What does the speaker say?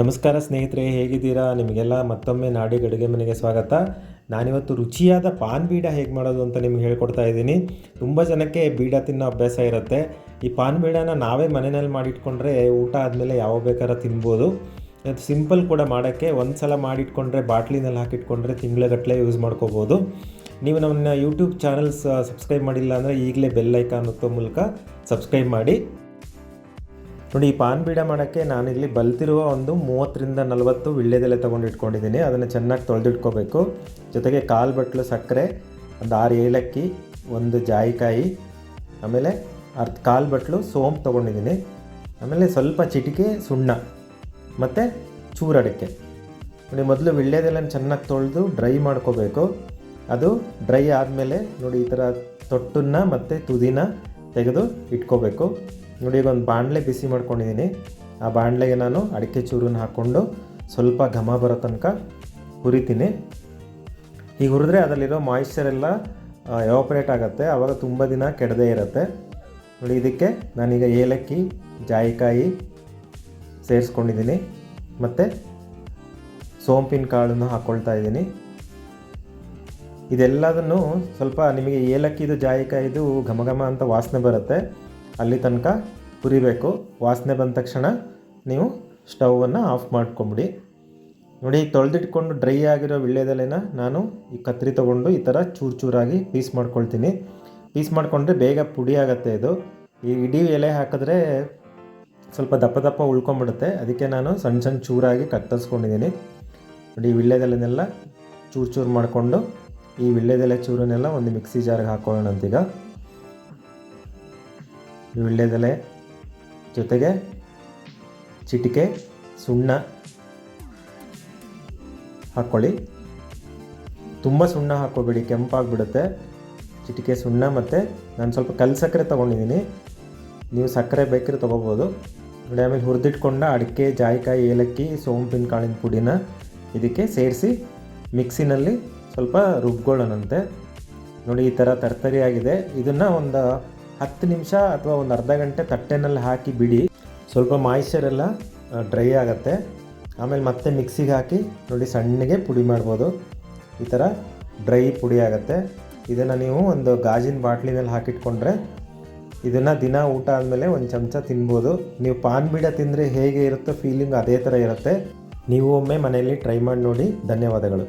ನಮಸ್ಕಾರ ಸ್ನೇಹಿತರೆ, ಹೇಗಿದ್ದೀರಾ? ನಿಮಗೆಲ್ಲ ಮತ್ತೊಮ್ಮೆ ನಾಡಿ ಅಡುಗೆ ಮನೆಗೆ ಸ್ವಾಗತ. ನಾನಿವತ್ತು ರುಚಿಯಾದ ಪಾನ್ ಬೀಡ ಹೇಗೆ ಮಾಡೋದು ಅಂತ ನಿಮ್ಗೆ ಹೇಳ್ಕೊಡ್ತಾ ಇದ್ದೀನಿ. ತುಂಬ ಜನಕ್ಕೆ ಬೀಡ ತಿನ್ನೋ ಅಭ್ಯಾಸ ಇರುತ್ತೆ. ಈ ಪಾನ್ ಬೀಡನ ನಾವೇ ಮನೆಯಲ್ಲಿ ಮಾಡಿಟ್ಕೊಂಡ್ರೆ ಊಟ ಆದಮೇಲೆ ಯಾವ ಬೇಕಾದ್ರೆ ತಿನ್ಬೋದು. ಅದು ಸಿಂಪಲ್ ಕೂಡ ಮಾಡೋಕ್ಕೆ ಒಂದು ಸಲ ಮಾಡಿಟ್ಕೊಂಡ್ರೆ, ಬಾಟ್ಲಿನಲ್ಲಿ ಹಾಕಿಟ್ಕೊಂಡ್ರೆ ತಿಂಗಳಗಟ್ಟಲೆ ಯೂಸ್ ಮಾಡ್ಕೋಬೋದು. ನೀವು ನನ್ನ ಯೂಟ್ಯೂಬ್ ಚಾನಲ್ಸ್ ಸಬ್ಸ್ಕ್ರೈಬ್ ಮಾಡಿಲ್ಲ ಅಂದರೆ ಈಗಲೇ ಬೆಲ್ ಐಕಾನ್ ಒತ್ತೋ ಮೂಲಕ ಸಬ್ಸ್ಕ್ರೈಬ್ ಮಾಡಿ. ನೋಡಿ, ಈ ಪಾನ್ ಬೀಡ ಮಾಡೋಕ್ಕೆ ನಾನಿಲ್ಲಿ ಬಲ್ತಿರುವ ಒಂದು ಮೂವತ್ತರಿಂದ ನಲವತ್ತು ವಿಳ್ಯದೆಲೆ ತೊಗೊಂಡು ಇಟ್ಕೊಂಡಿದ್ದೀನಿ. ಅದನ್ನು ಚೆನ್ನಾಗಿ ತೊಳೆದಿಟ್ಕೋಬೇಕು. ಜೊತೆಗೆ ಕಾಲು ಬಟ್ಲು ಸಕ್ಕರೆ, ಒಂದು ಆರು ಏಲಕ್ಕಿ, ಒಂದು ಜಾಯಿಕಾಯಿ, ಆಮೇಲೆ ಅರ್ಧ ಕಾಲು ಬಟ್ಲು ಸೋಂಪು ತೊಗೊಂಡಿದ್ದೀನಿ. ಆಮೇಲೆ ಸ್ವಲ್ಪ ಚಿಟಿಕೆ ಸುಣ್ಣ, ಮತ್ತು ಚೂರಡಿಕೆ ನೋಡಿ, ಮೊದಲು ವಿಳ್ಯದೆಲೆನ ಚೆನ್ನಾಗಿ ತೊಳೆದು ಡ್ರೈ ಮಾಡ್ಕೋಬೇಕು. ಅದು ಡ್ರೈ ಆದಮೇಲೆ ನೋಡಿ, ಈ ಥರ ತೊಟ್ಟನ್ನು ಮತ್ತು ತುದಿನ ತೆಗೆದು ಇಟ್ಕೋಬೇಕು. ನೋಡಿ ಈಗ ಒಂದು ಬಾಣಲೆ ಬಿಸಿ ಮಾಡ್ಕೊಂಡಿದ್ದೀನಿ ಆ ಬಾಣಲೆಗೆ ನಾನು ಅಡಿಕೆ ಚೂರನ್ನ ಹಾಕ್ಕೊಂಡು ಸ್ವಲ್ಪ ಘಮ ಬರೋ ತನಕ ಹುರಿತೀನಿ. ಈಗ ಹುರಿದ್ರೆ ಅದರಲ್ಲಿರೋ ಮಾಯಿಶ್ಚರ್ ಎಲ್ಲ ಎವಾಪ್ರೇಟ್ ಆಗುತ್ತೆ. ಆವಾಗ ತುಂಬ ದಿನ ಕೆಡದೇ ಇರುತ್ತೆ. ನೋಡಿ, ಇದಕ್ಕೆ ನಾನೀಗ ಏಲಕ್ಕಿ, ಜಾಯಿಕಾಯಿ ಸೇರಿಸ್ಕೊಂಡಿದ್ದೀನಿ ಮತ್ತು ಸೋಂಪಿನ ಕಾಳನ್ನು ಹಾಕ್ಕೊಳ್ತಾ ಇದ್ದೀನಿ. ಇದೆಲ್ಲದನ್ನು ಸ್ವಲ್ಪ ನಿಮಗೆ ಏಲಕ್ಕಿದು, ಜಾಯಿಕಾಯಿದು ಘಮ ಘಮ ಅಂತ ವಾಸನೆ ಬರುತ್ತೆ. ಅಲ್ಲಿ ತನಕ ಹುರಿಬೇಕು ವಾಸನೆ ಬಂದ ತಕ್ಷಣ ನೀವು ಸ್ಟವನ್ನು ಆಫ್ ಮಾಡ್ಕೊಂಬಿಡಿ. ನೋಡಿ, ತೊಳೆದಿಟ್ಕೊಂಡು ಡ್ರೈ ಆಗಿರೋ ವಿಳ್ಯದಲ್ಲೇನ ನಾನು ಈ ಕತ್ರಿ ತೊಗೊಂಡು ಈ ಥರ ಚೂರು ಚೂರಾಗಿ ಪೀಸ್ ಮಾಡ್ಕೊಳ್ತೀನಿ. ಪೀಸ್ ಮಾಡಿಕೊಂಡ್ರೆ ಬೇಗ ಪುಡಿ ಆಗುತ್ತೆ ಇದು. ಈ ಇಡೀ ಎಲೆ ಹಾಕಿದ್ರೆ ಸ್ವಲ್ಪ ದಪ್ಪ ದಪ್ಪ ಉಳ್ಕೊಂಬಿಡುತ್ತೆ. ಅದಕ್ಕೆ ನಾನು ಸಣ್ಣ ಸಣ್ಣ ಚೂರಾಗಿ ಕತ್ತರಿಸ್ಕೊಂಡಿದ್ದೀನಿ ನೋಡಿ ವಿಳ್ಯದೆಲೆನೆಲ್ಲ ಚೂರು ಚೂರು ಮಾಡಿಕೊಂಡು ಈ ವಿಳ್ಯದೆಲೆ ಚೂರನ್ನೆಲ್ಲ ಒಂದು ಮಿಕ್ಸಿ ಜಾರ್ಗೆ ಹಾಕೊಳ್ಳೋಣ ಅಂತೀಗ ವಿಳ್ಯದೆಲೆ ಜೊತೆಗೆ ಚಿಟಿಕೆ, ಸುಣ್ಣ ಹಾಕ್ಕೊಳ್ಳಿ. ತುಂಬ ಸುಣ್ಣ ಹಾಕ್ಕೋಬೇಡಿ, ಕೆಂಪಾಗಿಬಿಡುತ್ತೆ. ಚಿಟಿಕೆ, ಸುಣ್ಣ ಮತ್ತು ನಾನು ಸ್ವಲ್ಪ ಕಲ್ ಸಕ್ಕರೆ ತೊಗೊಂಡಿದ್ದೀನಿ. ನೀವು ಸಕ್ಕರೆ ಬೇಕಿದ್ರೆ ತೊಗೋಬೋದು. ನೋಡಿ, ಆಮೇಲೆ ಹುರಿದಿಟ್ಕೊಂಡ ಅಡಿಕೆ, ಜಾಯಿಕಾಯಿ, ಏಲಕ್ಕಿ, ಸೋಂಪಿನ ಕಾಳಿನ ಪುಡಿನ ಇದಕ್ಕೆ ಸೇರಿಸಿ ಮಿಕ್ಸಿನಲ್ಲಿ ಸ್ವಲ್ಪ ರುಬ್ಕೊಳ್ಳೋಣಂತೆ. ನೋಡಿ, ಈ ಥರ ತರ್ತರಿಯಾಗಿದೆ. ಇದನ್ನು ಒಂದು ಹತ್ತು ನಿಮಿಷ ಅಥವಾ ಒಂದು ಅರ್ಧ ಗಂಟೆ ತಟ್ಟೆನಲ್ಲಿ ಹಾಕಿ ಬಿಡಿ. ಸ್ವಲ್ಪ ಮಾಯಿಶ್ಚರ್ ಎಲ್ಲ ಡ್ರೈ ಆಗುತ್ತೆ. ಆಮೇಲೆ ಮತ್ತೆ ಮಿಕ್ಸಿಗೆ ಹಾಕಿ ನೋಡಿ ಸಣ್ಣಗೆ ಪುಡಿ ಮಾಡ್ಬೋದು. ಈ ಥರ ಡ್ರೈ ಪುಡಿ ಆಗುತ್ತೆ. ಇದನ್ನು ನೀವು ಒಂದು ಗಾಜಿನ ಬಾಟ್ಲಿನಲ್ಲಿ ಹಾಕಿಟ್ಕೊಂಡ್ರೆ ಇದನ್ನು ದಿನ ಊಟ ಆದಮೇಲೆ ಒಂದು ಚಮಚ ತಿನ್ಬೋದು. ನೀವು ಪಾನ್ ಬೀಡ ತಿಂದರೆ ಹೇಗೆ ಇರುತ್ತೋ ಫೀಲಿಂಗ್ ಅದೇ ಥರ ಇರುತ್ತೆ. ನೀವು ಒಮ್ಮೆ ಮನೆಯಲ್ಲಿ ಟ್ರೈ ಮಾಡಿ ನೋಡಿ. ಧನ್ಯವಾದಗಳು.